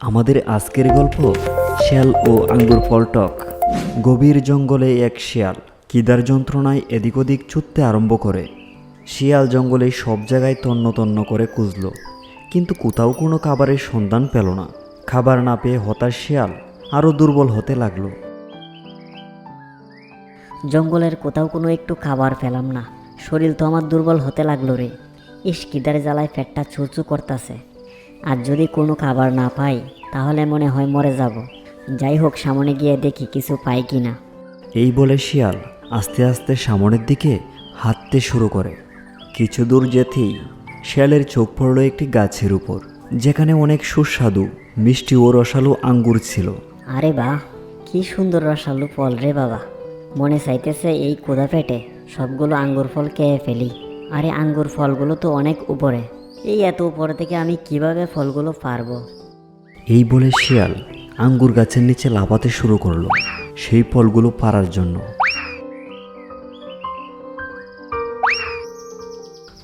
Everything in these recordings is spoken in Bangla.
আমাদের আজকের গল্প, শিয়াল ও আঙ্গুর ফল টক। গভীর জঙ্গলে এক শিয়াল কিদার যন্ত্রণায় এদিক ওদিক ছুটতে আরম্ভ করে। শিয়াল জঙ্গলে সব জায়গায় তন্ন তন্ন করে খুঁজল, কিন্তু কোথাও কোনো খাবারের সন্ধান পেল না। খাবার না পেয়ে হতাশ শিয়াল আরও দুর্বল হতে লাগল। জঙ্গলের কোথাও কোনো একটু খাবার পেলাম না। শরীর তো আমার দুর্বল হতে লাগল রে। ইস, কিদার জ্বালায় পেটটা চুচু করতেছে। আর যদি কোনো খাবার না পাই তাহলে মনে হয় মরে যাব। যাই হোক সামনে গিয়ে দেখি কিছু পাই কি না এই বলে শিয়াল আস্তে আস্তে সামনের দিকে হাঁটতে শুরু করে। কিছু দূর যেতেই শিয়ালের চোখ পড়ল একটি গাছের উপর যেখানে অনেক সুস্বাদু মিষ্টি ও রসালো আঙ্গুর ছিল। আরে বাহ কি সুন্দর রসালো ফল রে বাবা। মনে চাইতেছে এই কোদা পেটে সবগুলো আঙ্গুর ফল খেয়ে ফেলি। আরে আঙ্গুর ফলগুলো তো অনেক উপরে। এই এত উপরে থেকে আমি কীভাবে ফলগুলো পারব? এই বলে শিয়াল আঙ্গুর গাছের নিচে লাফাতে শুরু করল সেই ফলগুলো পারার জন্য।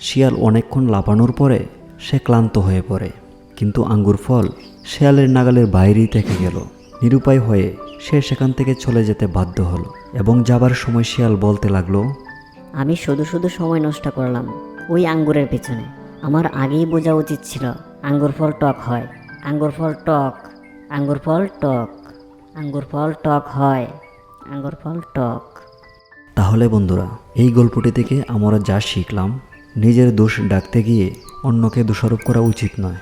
শিয়াল অনেকক্ষণ লাফানোর পরে সে ক্লান্ত হয়ে পড়ে কিন্তু আঙ্গুর ফল শিয়ালের নাগালের বাইরেই থেকে গেল। নিরুপায় হয়ে সে সেখান থেকে চলে যেতে বাধ্য হলো এবং যাবার সময় শিয়াল বলতে লাগল আমি শুধু শুধু সময় নষ্ট করলাম ওই আঙ্গুরের পেছনে। আমার আগেই বোঝা উচিত ছিল, আঙ্গুর ফল টক হয়। আঙ্গুর ফল টক, আঙ্গুর ফল টক, আঙ্গুর ফল টক হয়, আঙ্গুর ফল টক। তাহলে বন্ধুরা, এই গল্পটি থেকে আমরা যা শিখলাম, নিজের দোষ ডাকতে গিয়ে অন্যকে দোষারোপ করা উচিত নয়।